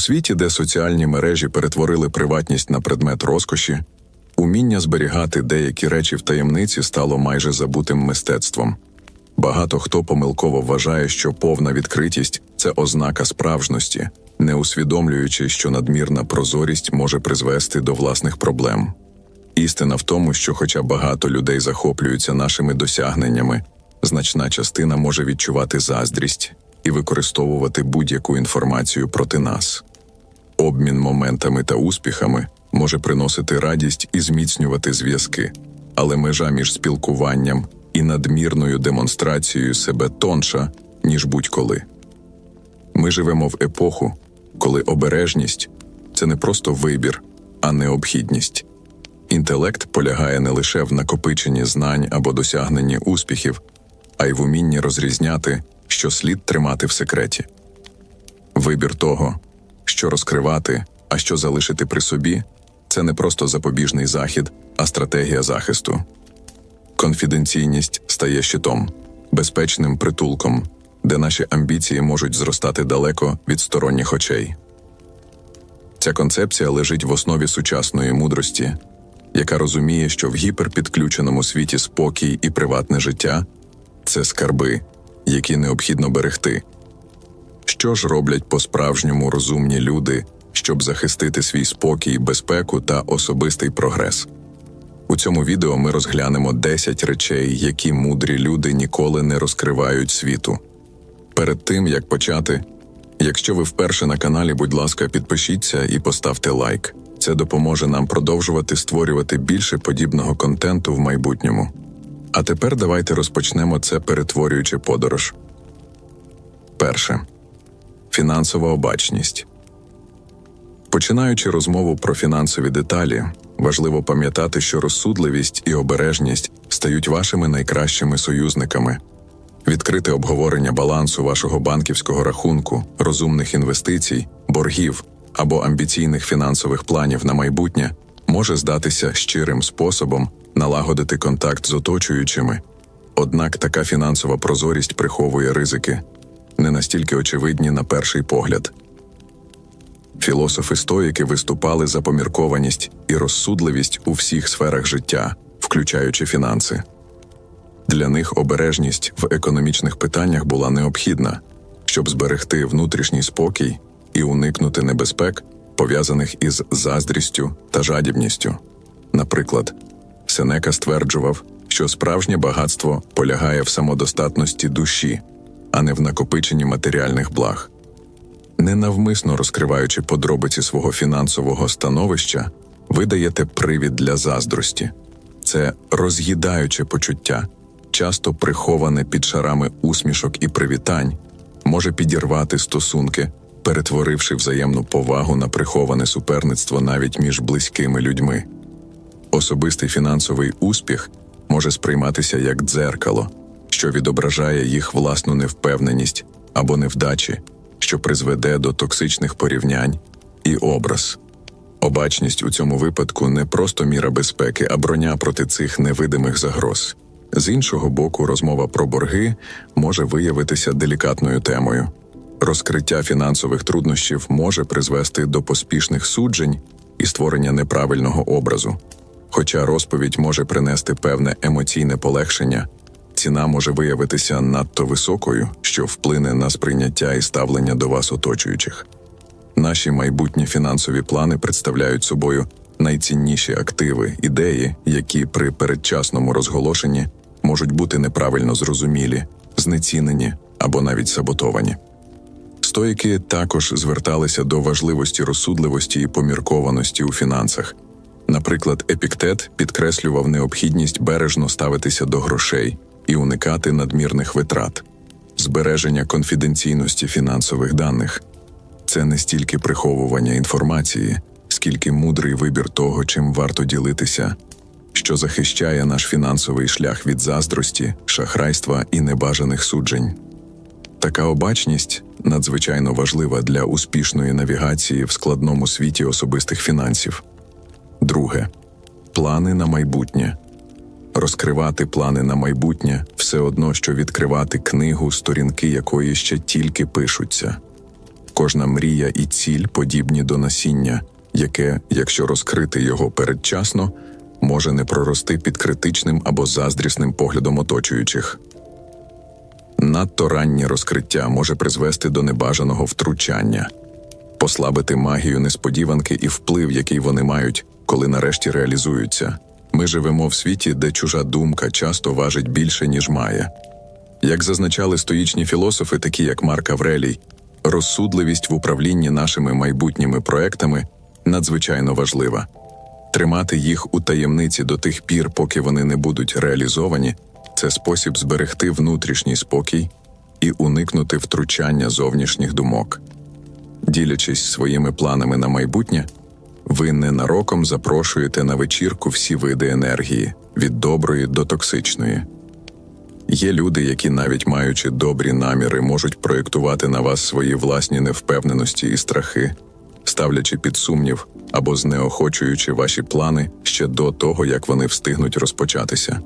світі, де соціальні мережі перетворили приватність на предмет розкоші, уміння зберігати деякі речі в таємниці стало майже забутим мистецтвом. Багато хто помилково вважає, що повна відкритість це ознака справжності, не усвідомлюючи, що надмірна прозорість може призвести до власних проблем. Істина в тому, що, хоча багато людей захоплюються нашими досягненнями, значна частина може відчувати заздрість і використовувати будь-яку інформацію проти нас. Обмін моментами та успіхами може приносити радість і зміцнювати зв'язки, але межа між спілкуванням і надмірною демонстрацією себе тонша, ніж будь-коли. Ми живемо в епоху, коли обережність це не просто вибір, а необхідність. Інтелект полягає не лише в накопиченні знань або досягненні успіхів, а й в умінні розрізняти, що слід тримати в секреті. Вибір того, що розкривати, а що залишити при собі, це не просто запобіжний захід, а стратегія захисту. Конфіденційність стає щитом, безпечним притулком, де наші амбіції можуть зростати далеко від сторонніх очей. Ця концепція лежить в основі сучасної мудрості, яка розуміє, що в гіперпідключеному світі спокій і приватне життя це скарби, які необхідно берегти. Що ж роблять по-справжньому розумні люди, щоб захистити свій спокій, безпеку та особистий прогрес? У цьому відео ми розглянемо 10 речей, які мудрі люди ніколи не розкривають світу. Перед тим як почати, якщо ви вперше на каналі, будь ласка, підпишіться і поставте лайк. Це допоможе нам продовжувати створювати більше подібного контенту в майбутньому. А тепер давайте розпочнемо це перетворюючи подорож. Перше фінансова обачність. Починаючи розмову про фінансові деталі, важливо пам'ятати, що розсудливість і обережність стають вашими найкращими союзниками. Відкрите обговорення балансу вашого банківського рахунку, розумних інвестицій, боргів або амбіційних фінансових планів на майбутнє може здатися щирим способом налагодити контакт з оточуючими, однак така фінансова прозорість приховує ризики, не настільки очевидні на перший погляд. Філософи стоїки виступали за поміркованість і розсудливість у всіх сферах життя, включаючи фінанси. Для них обережність в економічних питаннях була необхідна, щоб зберегти внутрішній спокій і уникнути небезпек, пов'язаних із заздрістю та жадібністю. Наприклад, Сенека стверджував, що справжнє багатство полягає в самодостатності душі, а не в накопиченні матеріальних благ. Ненавмисно розкриваючи подробиці свого фінансового становища, ви даєте привід для заздрості. Це роз'їдаюче почуття, часто приховане під шарами усмішок і привітань, може підірвати стосунки, перетворивши взаємну повагу на приховане суперництво навіть між близькими людьми. Особистий фінансовий успіх може сприйматися як дзеркало, що відображає їх власну невпевненість або невдачі, що призведе до токсичних порівнянь і образ. Обачність у цьому випадку не просто міра безпеки, а броня проти цих невидимих загроз. З іншого боку, розмова про борги може виявитися делікатною темою. Розкриття фінансових труднощів може призвести до поспішних суджень і створення неправильного образу. Хоча розповідь може принести певне емоційне полегшення, ціна може виявитися надто високою, що вплине на сприйняття і ставлення до вас оточуючих. Наші майбутні фінансові плани представляють собою найцінніші активи, ідеї, які при передчасному розголошенні можуть бути неправильно зрозумілі, знецінені або навіть саботовані. Стоїки також зверталися до важливості розсудливості і поміркованості у фінансах. Наприклад, епіктет підкреслював необхідність бережно ставитися до грошей і уникати надмірних витрат, збереження конфіденційності фінансових даних це не стільки приховування інформації, скільки мудрий вибір того, чим варто ділитися, що захищає наш фінансовий шлях від заздрості, шахрайства і небажаних суджень. Така обачність надзвичайно важлива для успішної навігації в складному світі особистих фінансів. Друге плани на майбутнє. Розкривати плани на майбутнє все одно, що відкривати книгу, сторінки якої ще тільки пишуться. Кожна мрія і ціль подібні до насіння, яке, якщо розкрити його передчасно, може не прорости під критичним або заздрісним поглядом оточуючих. Надто раннє розкриття може призвести до небажаного втручання, послабити магію несподіванки і вплив, який вони мають, коли нарешті реалізуються. Ми живемо в світі, де чужа думка часто важить більше, ніж має. Як зазначали стоїчні філософи, такі як Марк Аврелій, розсудливість в управлінні нашими майбутніми проектами надзвичайно важлива. Тримати їх у таємниці до тих пір, поки вони не будуть реалізовані, це спосіб зберегти внутрішній спокій і уникнути втручання зовнішніх думок. Ділячись своїми планами на майбутнє, ви ненароком запрошуєте на вечірку всі види енергії від доброї до токсичної. Є люди, які, навіть маючи добрі наміри, можуть проєктувати на вас свої власні невпевненості і страхи, ставлячи під сумнів або знеохочуючи ваші плани ще до того, як вони встигнуть розпочатися.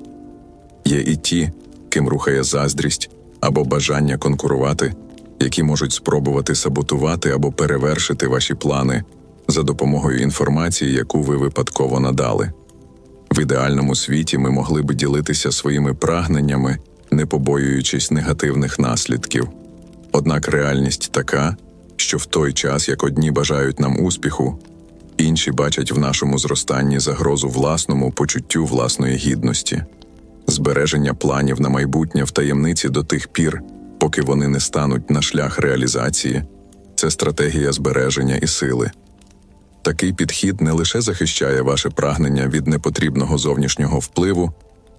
Є і ті, ким рухає заздрість або бажання конкурувати, які можуть спробувати саботувати або перевершити ваші плани за допомогою інформації, яку ви випадково надали. В ідеальному світі ми могли б ділитися своїми прагненнями, не побоюючись негативних наслідків. Однак реальність така, що в той час, як одні бажають нам успіху, інші бачать в нашому зростанні загрозу власному почуттю власної гідності, збереження планів на майбутнє в таємниці до тих пір, поки вони не стануть на шлях реалізації, це стратегія збереження і сили. Такий підхід не лише захищає ваше прагнення від непотрібного зовнішнього впливу,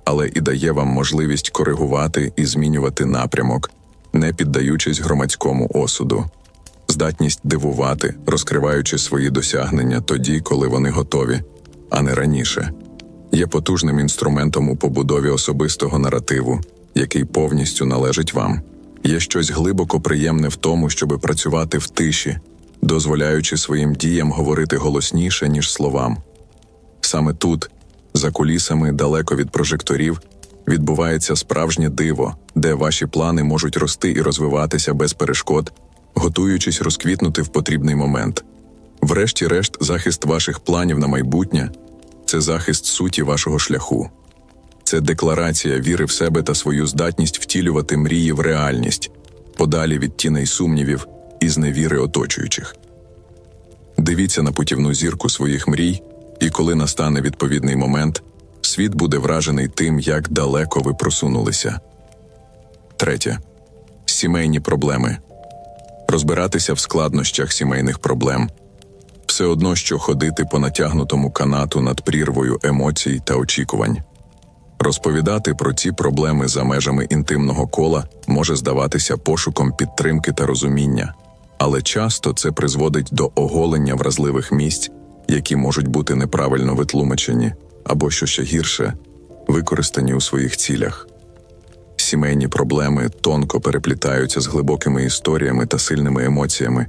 але і дає вам можливість коригувати і змінювати напрямок, не піддаючись громадському осуду, здатність дивувати, розкриваючи свої досягнення тоді, коли вони готові, а не раніше, є потужним інструментом у побудові особистого наративу, який повністю належить вам. Є щось глибоко приємне в тому, щоб працювати в тиші дозволяючи своїм діям говорити голосніше, ніж словам. Саме тут, за кулісами далеко від прожекторів, відбувається справжнє диво, де ваші плани можуть рости і розвиватися без перешкод, готуючись розквітнути в потрібний момент. Врешті-решт, захист ваших планів на майбутнє це захист суті вашого шляху, це декларація віри в себе та свою здатність втілювати мрії в реальність, подалі від тіней сумнівів і зневіри оточуючих. Дивіться на путівну зірку своїх мрій, і коли настане відповідний момент, світ буде вражений тим, як далеко ви просунулися. Третє сімейні проблеми розбиратися в складнощах сімейних проблем все одно, що ходити по натягнутому канату над прірвою емоцій та очікувань. Розповідати про ці проблеми за межами інтимного кола може здаватися пошуком підтримки та розуміння але часто це призводить до оголення вразливих місць, які можуть бути неправильно витлумачені або, що ще гірше, використані у своїх цілях. Сімейні проблеми тонко переплітаються з глибокими історіями та сильними емоціями,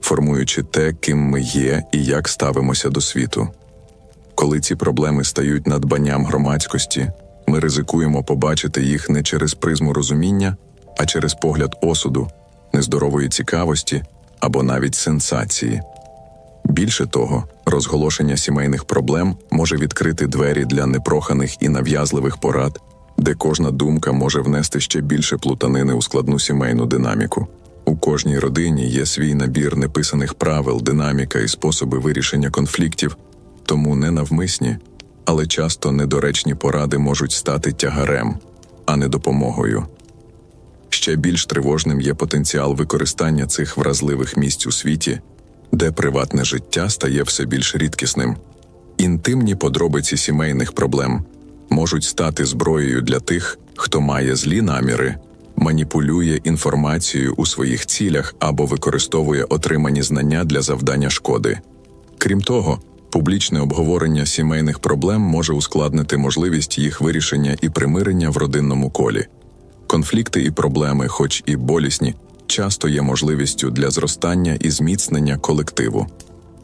формуючи те, ким ми є і як ставимося до світу. Коли ці проблеми стають надбанням громадськості, ми ризикуємо побачити їх не через призму розуміння, а через погляд осуду нездорової цікавості або навіть сенсації. Більше того, розголошення сімейних проблем може відкрити двері для непроханих і нав'язливих порад, де кожна думка може внести ще більше плутанини у складну сімейну динаміку. У кожній родині є свій набір неписаних правил, динаміка і способи вирішення конфліктів, тому ненавмисні, але часто недоречні поради можуть стати тягарем, а не допомогою. Ще більш тривожним є потенціал використання цих вразливих місць у світі, де приватне життя стає все більш рідкісним. Інтимні подробиці сімейних проблем можуть стати зброєю для тих, хто має злі наміри, маніпулює інформацією у своїх цілях або використовує отримані знання для завдання шкоди. Крім того, публічне обговорення сімейних проблем може ускладнити можливість їх вирішення і примирення в родинному колі. Конфлікти і проблеми, хоч і болісні, часто є можливістю для зростання і зміцнення колективу.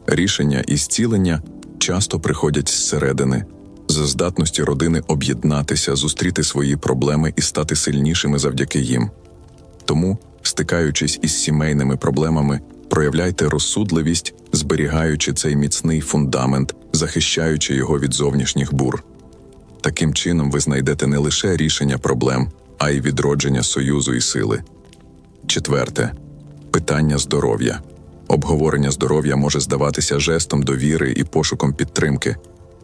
Рішення і зцілення часто приходять зсередини, з здатності родини об'єднатися, зустріти свої проблеми і стати сильнішими завдяки їм. Тому, стикаючись із сімейними проблемами, Проявляйте розсудливість, зберігаючи цей міцний фундамент, захищаючи його від зовнішніх бур. Таким чином ви знайдете не лише рішення проблем, а й відродження союзу і сили. Четверте питання здоров'я. Обговорення здоров'я може здаватися жестом довіри і пошуком підтримки,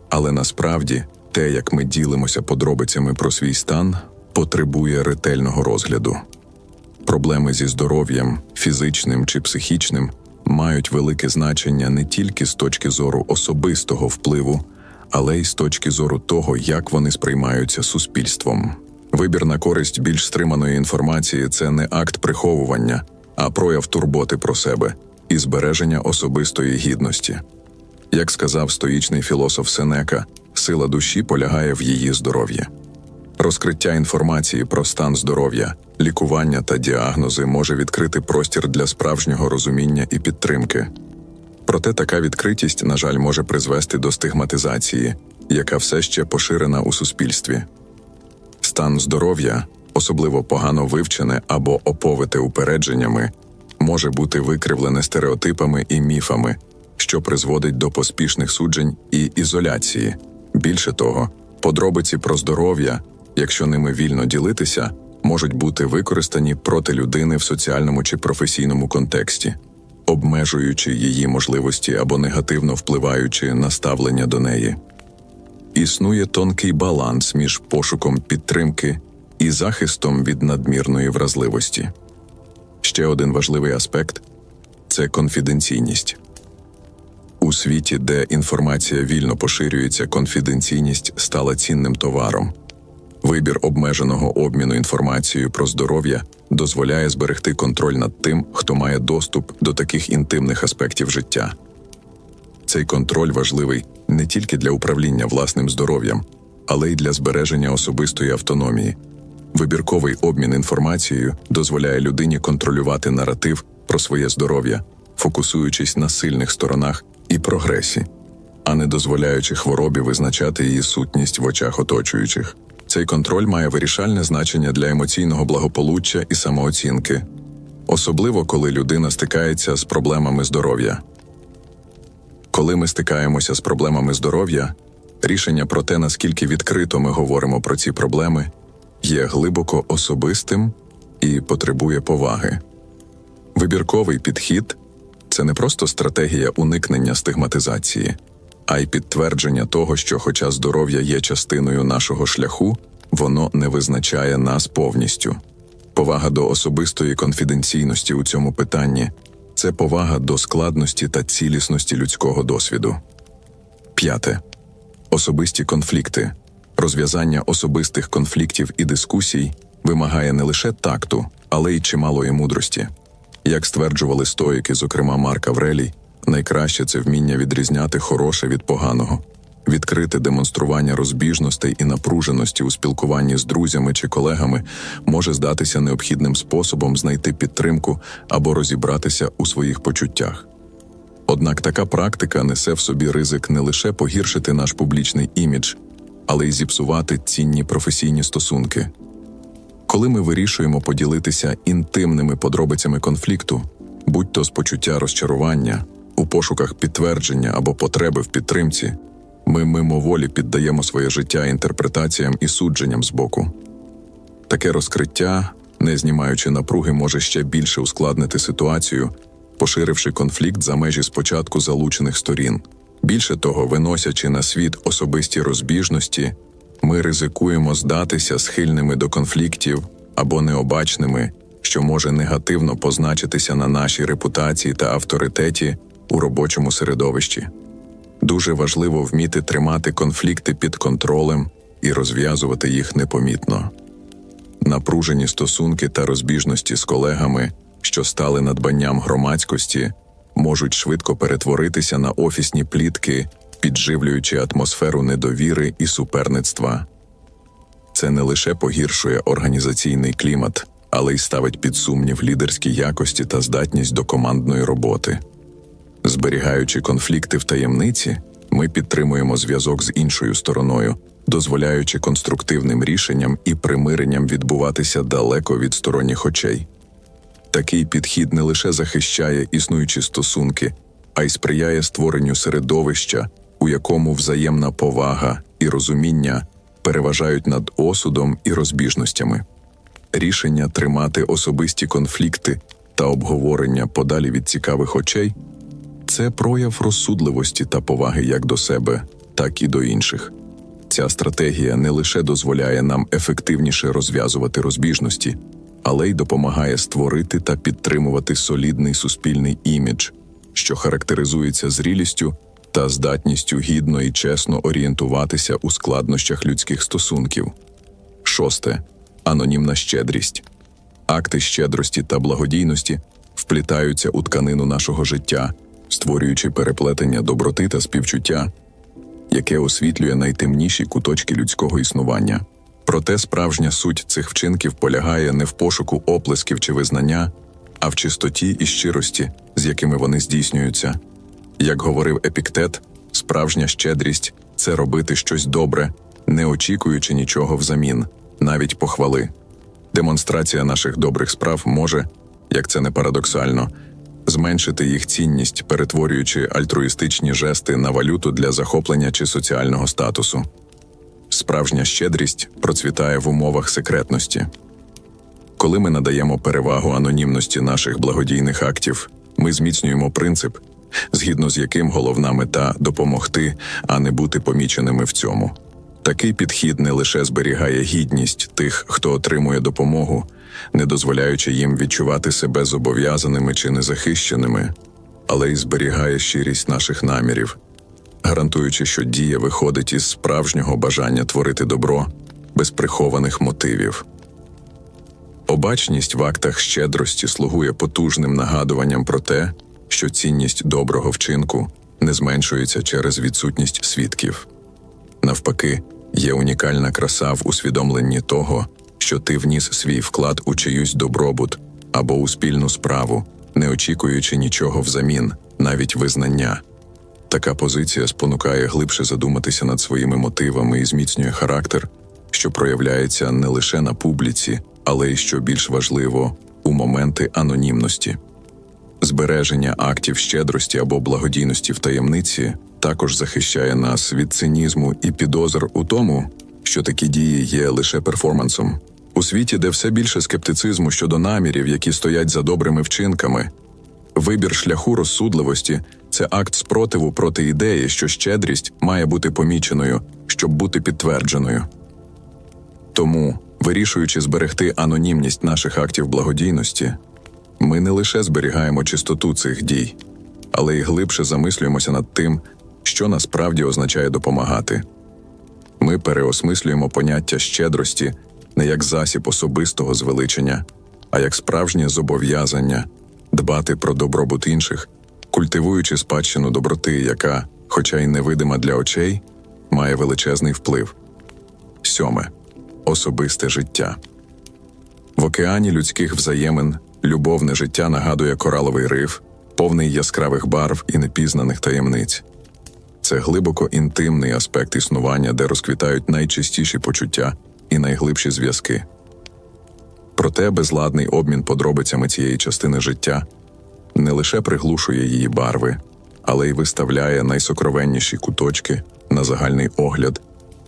але насправді те, як ми ділимося подробицями про свій стан, потребує ретельного розгляду. Проблеми зі здоров'ям, фізичним чи психічним, мають велике значення не тільки з точки зору особистого впливу, але й з точки зору того, як вони сприймаються суспільством. Вибір на користь більш стриманої інформації це не акт приховування, а прояв турботи про себе і збереження особистої гідності. Як сказав стоїчний філософ Сенека, сила душі полягає в її здоров'ї. Розкриття інформації про стан здоров'я, лікування та діагнози може відкрити простір для справжнього розуміння і підтримки. Проте така відкритість, на жаль, може призвести до стигматизації, яка все ще поширена у суспільстві. Стан здоров'я, особливо погано вивчене або оповите упередженнями, може бути викривлене стереотипами і міфами, що призводить до поспішних суджень і ізоляції. Більше того, подробиці про здоров'я, якщо ними вільно ділитися, можуть бути використані проти людини в соціальному чи професійному контексті, обмежуючи її можливості або негативно впливаючи на ставлення до неї. Існує тонкий баланс між пошуком підтримки і захистом від надмірної вразливості. Ще один важливий аспект це конфіденційність. У світі, де інформація вільно поширюється, конфіденційність стала цінним товаром. Вибір обмеженого обміну інформацією про здоров'я дозволяє зберегти контроль над тим, хто має доступ до таких інтимних аспектів життя. Цей контроль важливий не тільки для управління власним здоров'ям, але й для збереження особистої автономії. Вибірковий обмін інформацією дозволяє людині контролювати наратив про своє здоров'я, фокусуючись на сильних сторонах і прогресі, а не дозволяючи хворобі визначати її сутність в очах оточуючих. Цей контроль має вирішальне значення для емоційного благополуччя і самооцінки, особливо коли людина стикається з проблемами здоров'я. Коли ми стикаємося з проблемами здоров'я, рішення про те, наскільки відкрито ми говоримо про ці проблеми, є глибоко особистим і потребує поваги. Вибірковий підхід це не просто стратегія уникнення стигматизації, а й підтвердження того, що, хоча здоров'я є частиною нашого шляху, воно не визначає нас повністю. Повага до особистої конфіденційності у цьому питанні це повага до складності та цілісності людського досвіду. П'яте особисті конфлікти. Розв'язання особистих конфліктів і дискусій вимагає не лише такту, але й чималої мудрості. Як стверджували стоїки, зокрема Марк Аврелій, найкраще це вміння відрізняти хороше від поганого, відкрите демонстрування розбіжностей і напруженості у спілкуванні з друзями чи колегами може здатися необхідним способом знайти підтримку або розібратися у своїх почуттях. Однак така практика несе в собі ризик не лише погіршити наш публічний імідж, але й зіпсувати цінні професійні стосунки. Коли ми вирішуємо поділитися інтимними подробицями конфлікту, будь то з почуття розчарування, у пошуках підтвердження або потреби в підтримці, ми мимоволі піддаємо своє життя інтерпретаціям і судженням з боку. Таке розкриття, не знімаючи напруги, може ще більше ускладнити ситуацію, поширивши конфлікт за межі спочатку залучених сторін. Більше того, виносячи на світ особисті розбіжності, ми ризикуємо здатися схильними до конфліктів або необачними, що може негативно позначитися на нашій репутації та авторитеті у робочому середовищі. Дуже важливо вміти тримати конфлікти під контролем і розв'язувати їх непомітно. Напружені стосунки та розбіжності з колегами, що стали надбанням громадськості, можуть швидко перетворитися на офісні плітки, підживлюючи атмосферу недовіри і суперництва. Це не лише погіршує організаційний клімат, але й ставить під сумнів лідерські якості та здатність до командної роботи. Зберігаючи конфлікти в таємниці, ми підтримуємо зв'язок з іншою стороною, дозволяючи конструктивним рішенням і примиренням відбуватися далеко від сторонніх очей. Такий підхід не лише захищає існуючі стосунки, а й сприяє створенню середовища, у якому взаємна повага і розуміння переважають над осудом і розбіжностями. Рішення тримати особисті конфлікти та обговорення подалі від цікавих очей це прояв розсудливості та поваги як до себе, так і до інших. Ця стратегія не лише дозволяє нам ефективніше розв'язувати розбіжності, але й допомагає створити та підтримувати солідний суспільний імідж, що характеризується зрілістю та здатністю гідно і чесно орієнтуватися у складнощах людських стосунків. Шосте анонімна щедрість. Акти щедрості та благодійності вплітаються у тканину нашого життя, створюючи переплетення доброти та співчуття, яке освітлює найтемніші куточки людського існування. Проте справжня суть цих вчинків полягає не в пошуку оплесків чи визнання, а в чистоті і щирості, з якими вони здійснюються. Як говорив епіктет, справжня щедрість це робити щось добре, не очікуючи нічого взамін, навіть похвали. Демонстрація наших добрих справ може, як це не парадоксально, зменшити їх цінність, перетворюючи альтруїстичні жести на валюту для захоплення чи соціального статусу. Справжня щедрість процвітає в умовах секретності. Коли ми надаємо перевагу анонімності наших благодійних актів, ми зміцнюємо принцип, згідно з яким головна мета допомогти, а не бути поміченими в цьому. Такий підхід не лише зберігає гідність тих, хто отримує допомогу, не дозволяючи їм відчувати себе зобов'язаними чи незахищеними, але й зберігає щирість наших намірів, гарантуючи, що дія виходить із справжнього бажання творити добро без прихованих мотивів. Обачність в актах щедрості слугує потужним нагадуванням про те, що цінність доброго вчинку не зменшується через відсутність свідків. Навпаки, є унікальна краса в усвідомленні того, що ти вніс свій вклад у чиюсь добробут або у спільну справу, не очікуючи нічого взамін, навіть визнання. Така позиція спонукає глибше задуматися над своїми мотивами і зміцнює характер, що проявляється не лише на публіці, але й що більш важливо у моменти анонімності. Збереження актів щедрості або благодійності в таємниці також захищає нас від цинізму і підозр у тому, що такі дії є лише перформансом. У світі, де все більше скептицизму щодо намірів, які стоять за добрими вчинками, вибір шляху розсудливості це акт спротиву проти ідеї, що щедрість має бути поміченою, щоб бути підтвердженою. Тому, вирішуючи зберегти анонімність наших актів благодійності, ми не лише зберігаємо чистоту цих дій, але й глибше замислюємося над тим, що насправді означає допомагати. Ми переосмислюємо поняття щедрості не як засіб особистого звеличення, а як справжнє зобов'язання дбати про добробут інших, культивуючи спадщину доброти, яка, хоча й невидима для очей, має величезний вплив. Сьоме особисте життя. В океані людських взаємин любовне життя нагадує кораловий риф, повний яскравих барв і непізнаних таємниць. Це глибоко інтимний аспект існування, де розквітають найчистіші почуття і найглибші зв'язки. Проте безладний обмін подробицями цієї частини життя не лише приглушує її барви, але й виставляє найсокровенніші куточки на загальний огляд,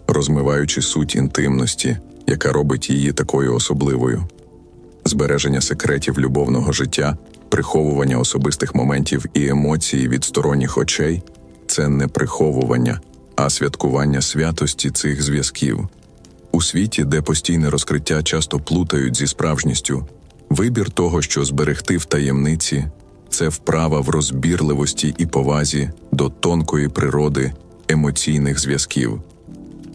розмиваючи суть інтимності, яка робить її такою особливою. Збереження секретів любовного життя, приховування особистих моментів і емоцій від сторонніх очей це не приховування, а святкування святості цих зв'язків. У світі, де постійне розкриття часто плутають зі справжністю, вибір того, що зберегти в таємниці, це вправа в розбірливості і повазі до тонкої природи емоційних зв'язків.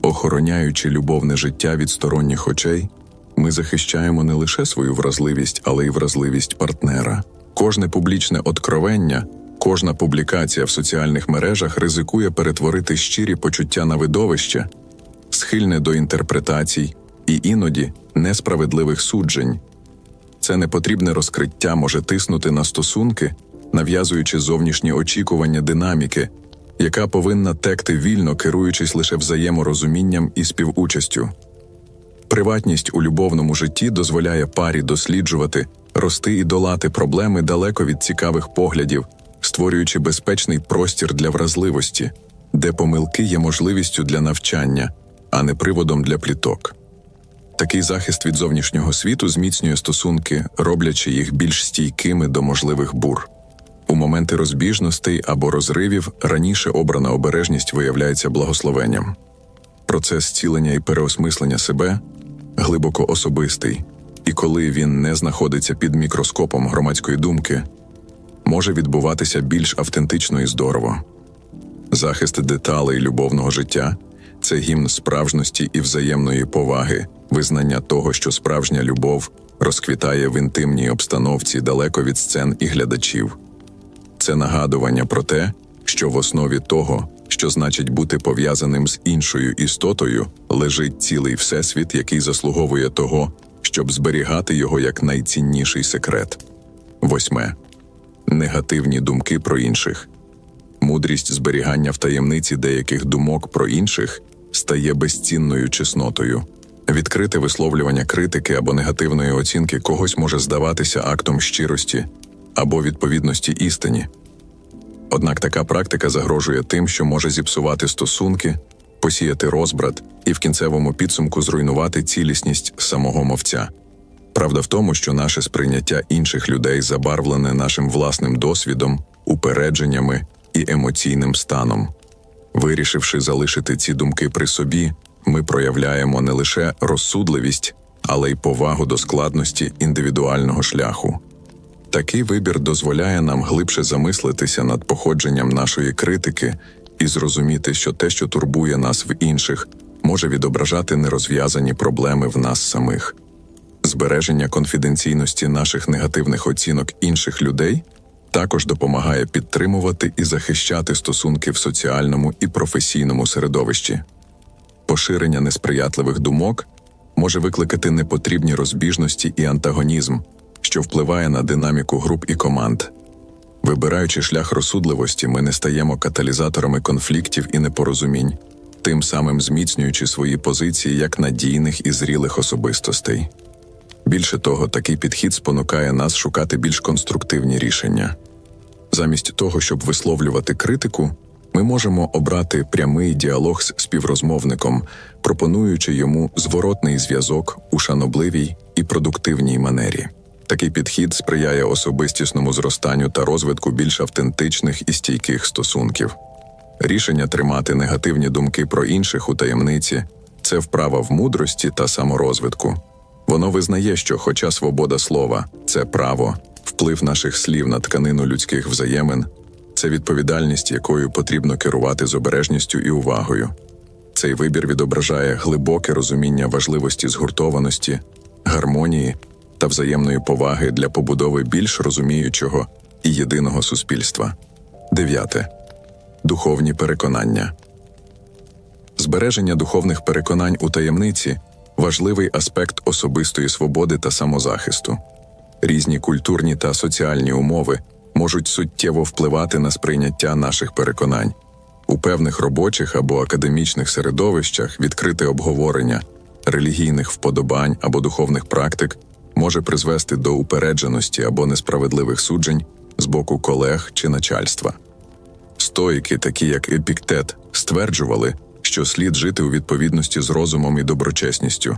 Охороняючи любовне життя від сторонніх очей, ми захищаємо не лише свою вразливість, але й вразливість партнера. Кожне публічне откровення, кожна публікація в соціальних мережах ризикує перетворити щирі почуття на видовище, схильне до інтерпретацій і іноді несправедливих суджень. Це непотрібне розкриття може тиснути на стосунки, нав'язуючи зовнішні очікування динаміки, яка повинна текти вільно, керуючись лише взаєморозумінням і співучастю. Приватність у любовному житті дозволяє парі досліджувати рости і долати проблеми далеко від цікавих поглядів, створюючи безпечний простір для вразливості, де помилки є можливістю для навчання, а не приводом для пліток. Такий захист від зовнішнього світу зміцнює стосунки, роблячи їх більш стійкими до можливих бур. У моменти розбіжностей або розривів раніше обрана обережність виявляється благословенням. Процес зцілення і переосмислення себе глибоко особистий, і коли він не знаходиться під мікроскопом громадської думки, може відбуватися більш автентично і здорово. Захист деталей любовного життя це гімн справжності і взаємної поваги, визнання того, що справжня любов розквітає в інтимній обстановці далеко від сцен і глядачів. Це нагадування про те, що в основі того, що значить бути пов'язаним з іншою істотою, лежить цілий всесвіт, який заслуговує того, щоб зберігати його як найцінніший секрет. Восьме негативні думки про інших. Мудрість зберігання в таємниці деяких думок про інших стає безцінною чеснотою. Відкрите висловлювання критики або негативної оцінки когось може здаватися актом щирості або відповідності істині. Однак така практика загрожує тим, що може зіпсувати стосунки, посіяти розбрат і в кінцевому підсумку зруйнувати цілісність самого мовця. Правда в тому, що наше сприйняття інших людей забарвлене нашим власним досвідом, упередженнями і емоційним станом. Вирішивши залишити ці думки при собі, ми проявляємо не лише розсудливість, але й повагу до складності індивідуального шляху. Такий вибір дозволяє нам глибше замислитися над походженням нашої критики і зрозуміти, що те, що турбує нас в інших, може відображати нерозв'язані проблеми в нас самих. Збереження конфіденційності наших негативних оцінок інших людей також допомагає підтримувати і захищати стосунки в соціальному і професійному середовищі. Поширення несприятливих думок може викликати непотрібні розбіжності і антагонізм, що впливає на динаміку груп і команд. Вибираючи шлях розсудливості, ми не стаємо каталізаторами конфліктів і непорозумінь, тим самим зміцнюючи свої позиції як надійних і зрілих особистостей. Більше того, такий підхід спонукає нас шукати більш конструктивні рішення. Замість того, щоб висловлювати критику, ми можемо обрати прямий діалог з співрозмовником, пропонуючи йому зворотний зв'язок у шанобливій і продуктивній манері. Такий підхід сприяє особистісному зростанню та розвитку більш автентичних і стійких стосунків. Рішення тримати негативні думки про інших у таємниці це вправа в мудрості та саморозвитку. Воно визнає, що, хоча свобода слова це право, вплив наших слів на тканину людських взаємин, це відповідальність, якою потрібно керувати з обережністю і увагою. Цей вибір відображає глибоке розуміння важливості згуртованості, гармонії та взаємної поваги для побудови більш розуміючого і єдиного суспільства. Дев'яте духовні переконання. Збереження духовних переконань у таємниці важливий аспект особистої свободи та самозахисту. Різні культурні та соціальні умови можуть суттєво впливати на сприйняття наших переконань. У певних робочих або академічних середовищах відкрите обговорення релігійних вподобань або духовних практик може призвести до упередженості або несправедливих суджень з боку колег чи начальства. Стоїки, такі як Епіктет, стверджували, що слід жити у відповідності з розумом і доброчесністю,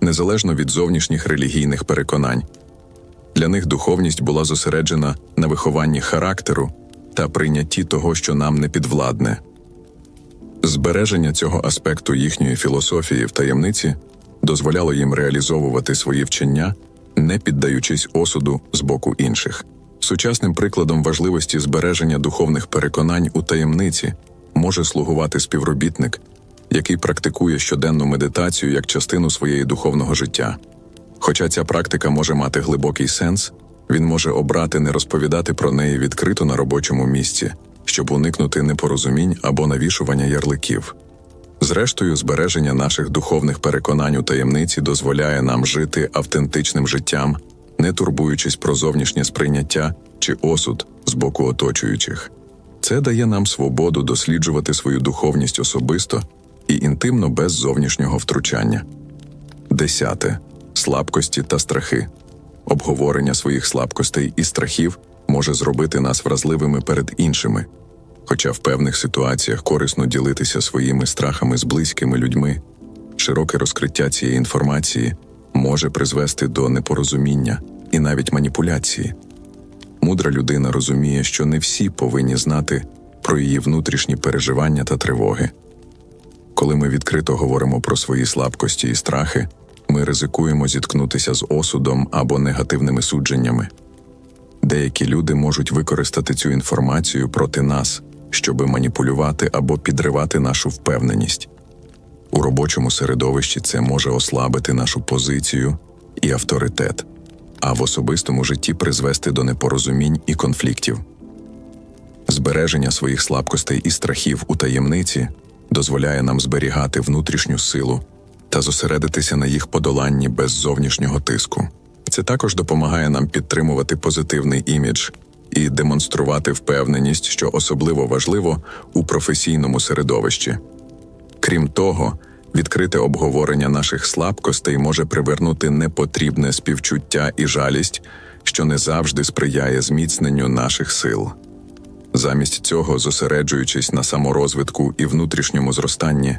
незалежно від зовнішніх релігійних переконань. Для них духовність була зосереджена на вихованні характеру та прийнятті того, що нам не підвладне. Збереження цього аспекту їхньої філософії в таємниці дозволяло їм реалізовувати свої вчення, не піддаючись осуду з боку інших. Сучасним прикладом важливості збереження духовних переконань у таємниці може слугувати співробітник, який практикує щоденну медитацію як частину своєї духовного життя. Хоча ця практика може мати глибокий сенс, він може обрати не розповідати про неї відкрито на робочому місці, щоб уникнути непорозумінь або навішування ярликів. Зрештою, збереження наших духовних переконань у таємниці дозволяє нам жити автентичним життям, не турбуючись про зовнішнє сприйняття чи осуд з боку оточуючих. Це дає нам свободу досліджувати свою духовність особисто і інтимно без зовнішнього втручання. Десяте слабкості та страхи. обговорення своїх слабкостей і страхів може зробити нас вразливими перед іншими. Хоча в певних ситуаціях корисно ділитися своїми страхами з близькими людьми, широке розкриття цієї інформації може призвести до непорозуміння і навіть маніпуляції. Мудра людина розуміє, що не всі повинні знати про її внутрішні переживання та тривоги. Коли ми відкрито говоримо про свої слабкості і страхи, ми ризикуємо зіткнутися з осудом або негативними судженнями. Деякі люди можуть використати цю інформацію проти нас, щоби маніпулювати або підривати нашу впевненість. У робочому середовищі це може ослабити нашу позицію і авторитет, а в особистому житті призвести до непорозумінь і конфліктів. Збереження своїх слабкостей і страхів у таємниці дозволяє нам зберігати внутрішню силу та зосередитися на їх подоланні без зовнішнього тиску. Це також допомагає нам підтримувати позитивний імідж і демонструвати впевненість, що особливо важливо у професійному середовищі. Крім того, відкрите обговорення наших слабкостей може привернути непотрібне співчуття і жалість, що не завжди сприяє зміцненню наших сил. Замість цього, зосереджуючись на саморозвитку і внутрішньому зростанні,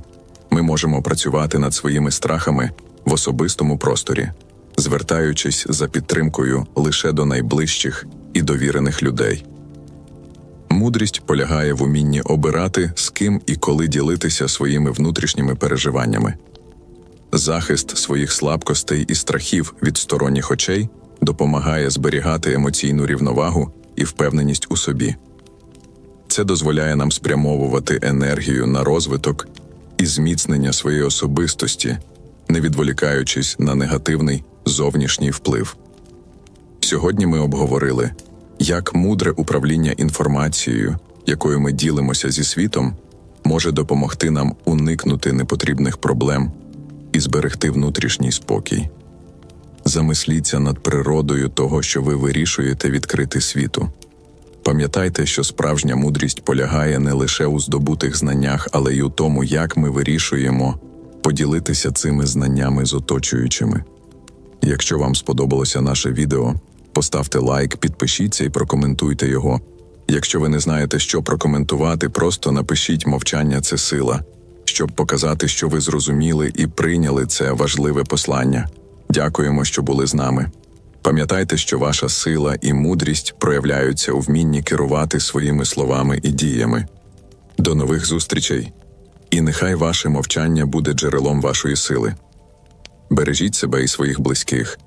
ми можемо працювати над своїми страхами в особистому просторі, звертаючись за підтримкою лише до найближчих і довірених людей. Мудрість полягає в умінні обирати, з ким і коли ділитися своїми внутрішніми переживаннями. Захист своїх слабкостей і страхів від сторонніх очей допомагає зберігати емоційну рівновагу і впевненість у собі. Це дозволяє нам спрямовувати енергію на розвиток і зміцнення своєї особистості, не відволікаючись на негативний зовнішній вплив. Сьогодні ми обговорили, як мудре управління інформацією, якою ми ділимося зі світом, може допомогти нам уникнути непотрібних проблем і зберегти внутрішній спокій. Замисліться над природою того, що ви вирішуєте відкрити світу. Пам'ятайте, що справжня мудрість полягає не лише у здобутих знаннях, але й у тому, як ми вирішуємо поділитися цими знаннями з оточуючими. Якщо вам сподобалося наше відео, поставте лайк, підпишіться і прокоментуйте його. Якщо ви не знаєте, що прокоментувати, просто напишіть мовчання це сила, щоб показати, що ви зрозуміли і прийняли це важливе послання. Дякуємо, що були з нами. Пам'ятайте, що ваша сила і мудрість проявляються у вмінні керувати своїми словами і діями. До нових зустрічей! І нехай ваше мовчання буде джерелом вашої сили. Бережіть себе і своїх близьких.